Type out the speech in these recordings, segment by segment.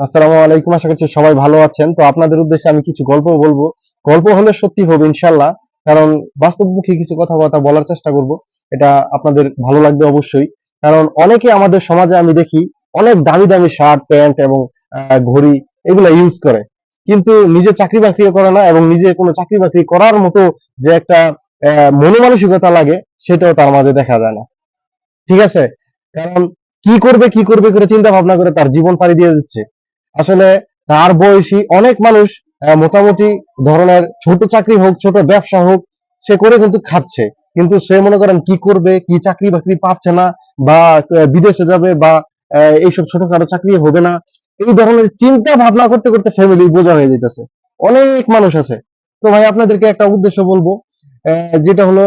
আসসালামু আলাইকুম, আশা করছি সবাই ভালো আছেন। তো আপনাদের উদ্দেশ্যে আমি কিছু গল্প বলব। গল্প হলে সত্যি হবে ইনশাল্লাহ কারণ বাস্তবমুখী কিছু কথাবার্তা বলার চেষ্টা করব। এটা আপনাদের ভালো লাগবে অবশ্যই। কারণ অনেকে আমাদের সমাজে আমি দেখি, অনেক দামি দামি শার্ট, প্যান্ট এবং ঘড়ি এগুলা ইউজ করে। কিন্তু নিজে চাকরি বাকরি করে না এবং নিজে কোনো চাকরি বাকরি করার মতো যে একটা মনোমানসিকতা লাগে, সেটাও তার মাঝে দেখা যায় না। ঠিক আছে? কারণ কি করবে কি করবে করে চিন্তা ভাবনা করে তার জীবন পাড়ি দিয়ে দিচ্ছে। আসলে তার বয়সী অনেক মানুষ মোটামুটি ধরনের ছোট চাকরি হোক, ছোট ব্যবসা হোক, সে করে কিন্তু খাচ্ছে। কিন্তু সে মনে করেন কি করবে, কি চাকরি বাকরি পাচ্ছে না, বা বিদেশে যাবে, বা এইসব ছোটখাটো চাকরি হবে না। এই ধরনের চিন্তা ভাবনা করতে করতে ফ্যামিলি বোঝা হয়ে যাইতেছে। অনেক মানুষ আছে। তো ভাই, আপনাদেরকে একটা উদ্দেশ্য বলব যেটা হলো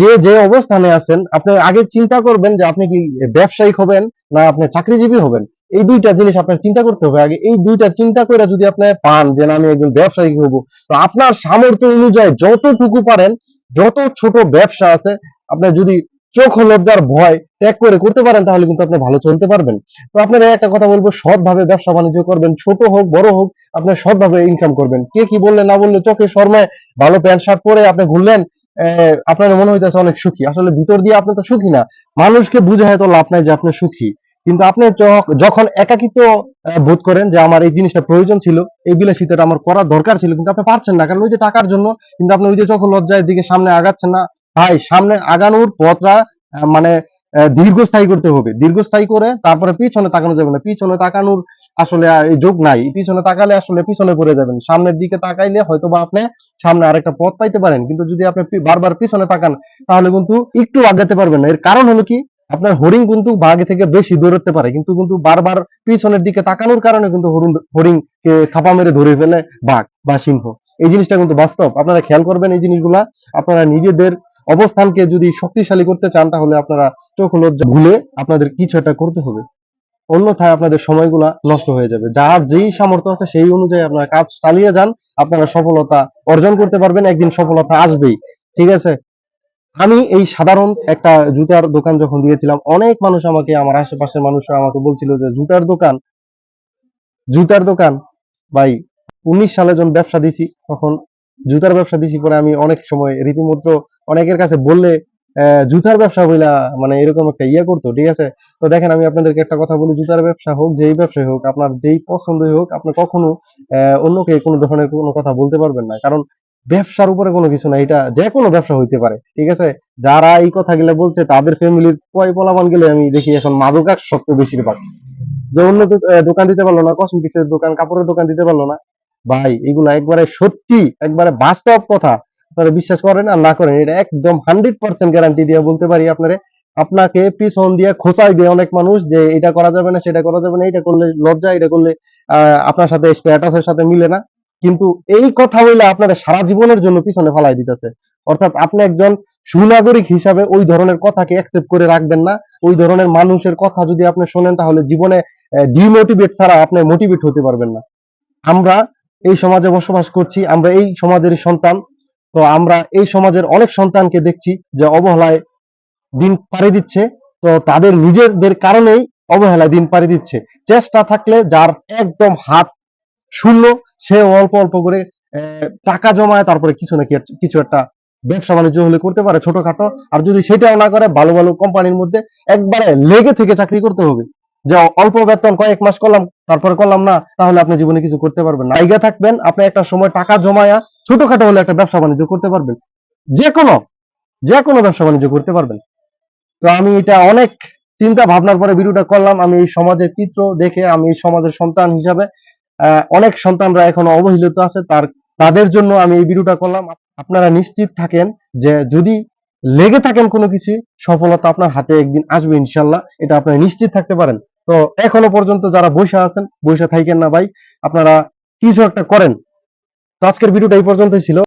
যে যে অবস্থানে আছেন, আপনি আগে চিন্তা করবেন যে আপনি কি ব্যবসায়িক হবেন, না আপনি চাকরিজীবী হবেন। এই দুইটা জিনিস আপনার চিন্তা করতে হবে। আগে এই দুইটা চিন্তা করে যদি আপনি পান যে আমি একজন ব্যবসায়ী হব, তো আপনার সামর্থ্য অনুযায়ী যতটুকু পারেন, যত ছোট ব্যবসা আছে আপনার যদি চোখ লজ্জার ভয় ত্যাগ করে করতে পারেন, তাহলে কিন্তু আপনি ভালো চলতে পারবেন। তো আপনার একটা কথা বলব, সৎভাবে ব্যবসা বাণিজ্য করবেন, ছোট হোক, বড় হোক, আপনি সৎভাবে ইনকাম করবেন। কে কি বললে না বললে চোখে শর্মায় ভালো প্যান্ট শার্ট পরে আপনি ঘুরলেন আপনার মনে হইতেছে অনেক সুখী। আসলে ভিতর দিয়ে আপনি তো সুখী না। মানুষকে বুঝায় তো লাভ নাই যে আপনি সুখী। কিন্তু আপনি যখন একাকিত্ব বোধ করেন যে আমার এই জিনিসটা প্রয়োজন ছিল, এই বিলাসিতাটা আমার করার দরকার ছিল, কিন্তু আপনি পারছেন না। কারণ ওই যে টাকার জন্য, কিন্তু আপনি ওই যে চোখ লজ্জার দিকে সামনে আগাচ্ছেন না, ভাই, সামনে আগানোর পথটা মানে দীর্ঘস্থায়ী করতে হবে। দীর্ঘস্থায়ী করে তারপরে পিছনে তাকানো যাবে না। পিছনে তাকানোর আসলে যোগ নাই। পিছনে তাকালে আসলে পিছনে পড়ে যাবেন। সামনের দিকে তাকাইলে হয়তো বা আপনি সামনে আরেকটা পথ পাইতে পারেন। কিন্তু যদি আপনি বারবার পিছনে তাকান, তাহলে কিন্তু একটু আগাতে পারবেন না। এর কারণ হলো কি? আপনার হরিণ কিন্তু বাঘ থেকে বেশি দৌড়াতে পারে, কিন্তু কিন্তু বারবার পিছনের দিকে তাকানোর কারণে কিন্তু হরিণ, হরিণকে থাপা মেরে ধরে ফেলে বাঘ বা সিংহ। এই জিনিসটা কিন্তু বাস্তব। আপনারা খেয়াল করবেন এই জিনিসগুলা। আপনারা নিজেদের অবস্থানকে যদি শক্তিশালী করতে চান, তাহলে আপনারা চোখ লজ্জা ভুলে আপনাদের কিছু একটা করতে হবে। অন্যথায় আপনাদের সময়গুলা নষ্ট হয়ে যাবে। যার যেই সামর্থ্য আছে, সেই অনুযায়ী আপনারা কাজ চালিয়ে যান। আপনারা সফলতা অর্জন করতে পারবেন। একদিন সফলতা আসবেই। ঠিক আছে? আমি এই সাধারণ একটা জুতার দোকান যখন দিয়েছিলাম, অনেক মানুষ আমাকে, আমার আশেপাশের মানুষ আমাকে বলছিল যে, জুতার দোকান জুতার দোকান। ভাই, উনিশ সালে যখন ব্যবসা দিছি, তখন জুতার ব্যবসা দিছি পরে আমি অনেক সময় রীতিমতো অনেকের কাছে বললে জুতার ব্যবসা বইলা মানে এরকম একটা ইয়ে করতো, ঠিক আছে? তো দেখেন, আমি আপনাদেরকে একটা কথা বলি, জুতার ব্যবসা হোক, যেই ব্যবসায় হোক, আপনার যেই পছন্দই হোক, আপনি কখনো অন্যকে কোনো ধরনের কোনো কথা বলতে পারবেন না। কারণ ব্যবসার উপরে কোনো কিছু না এটা যে কোনো ব্যবসা হইতে পারে, ঠিক আছে? যারা এই কথাগুলো বলছে, তাদের ফ্যামিলির কয় পোলাপান গেলে আমি দেখি এখন মাদকাসক্ত বেশিরভাগ। যে অন্য দোকান দিতে পারল না কসমেটিক্সের দোকান, কাপড়ের দোকান দিতে পারল না। ভাই, এগুলা একবারে সত্যি, একবারে বাস্তব কথা। আপনারা বিশ্বাস করেন আর না করেন, এটা একদম হান্ড্রেড পার্সেন্ট গ্যারান্টি দিয়ে বলতে পারি আপনারে। আপনাকে পিছন দিয়ে খোঁচাই দিয়ে অনেক মানুষ যে এটা করা যাবে না, সেটা করা যাবে না, এটা করলে লজ্জা, এটা করলে আপনার সাথে স্ট্যাটাসের সাথে মিলে না। কিন্তু এই কথা হইলে আপনারা সারা জীবনের জন্য পিছনে ফেলাই দিতেছে। অর্থাৎ আপনি একজন সুনাগরিক হিসাবে ওই ধরনের কথাকে অ্যাকসেপ্ট করে রাখবেন না। ওই ধরনের মানুষের কথা যদি আপনি শোনেন, তাহলে জীবনে ডিমোটিভেট ছাড়া আপনি মোটিভেট হতে পারবেন না। আমরা এই সমাজে বসবাস করছি, আমরা এই সমাজের সন্তান। তো আমরা এই সমাজের অনেক সন্তানকে দেখছি যে অবহেলায় দিন পাড়ি দিচ্ছে। তো তাদের নিজেদের কারণেই অবহেলায় দিন পাড়ি দিচ্ছে। চেষ্টা থাকলে যার একদম হাত শূন্য সে অল্প অল্প করে টাকা জমায়, তারপরে কিছু না কিছু একটা ব্যবসা বাণিজ্য হলে করতে পারে ছোটখাটো। আর যদি সেটাও না করে, ভালো ভালো কোম্পানির মধ্যে একবারে লেগে থেকে চাকরি করতে হবে। যে অল্প বেতন, কয়েক মাস করলাম, তারপরে করলাম না, তাহলে আপনি জীবনে কিছু করতে পারবেন না। জায়গা থাকবেন, আপনি একটা সময় টাকা জমায়া ছোটখাটো হলে একটা ব্যবসা বাণিজ্য করতে পারবেন। যে কোনো যে কোনো ব্যবসা বাণিজ্য করতে পারবেন। তো আমি এটা অনেক চিন্তা ভাবনার পরে ভিডিওটা করলাম। আমি এই সমাজের চিত্র দেখে, আমি এই সমাজের সন্তান হিসাবে অনেক সন্তানরা এখনও অবহেলিত আছে। তার, তাদের জন্য আমি এই ভিডিওটা করলাম। আপনারা নিশ্চিত থাকেন যে যদি লেগে থাকেন কোনো কিছু, সফলতা আপনার হাতে একদিন আসবে ইনশাল্লাহ। এটা আপনারা নিশ্চিত থাকতে পারেন। তো এখনও পর্যন্ত যারা বসে আছেন, বসে থাকেন না ভাই, আপনারা কিছু একটা করেন। তো আজকের ভিডিওটা এই পর্যন্তই ছিল।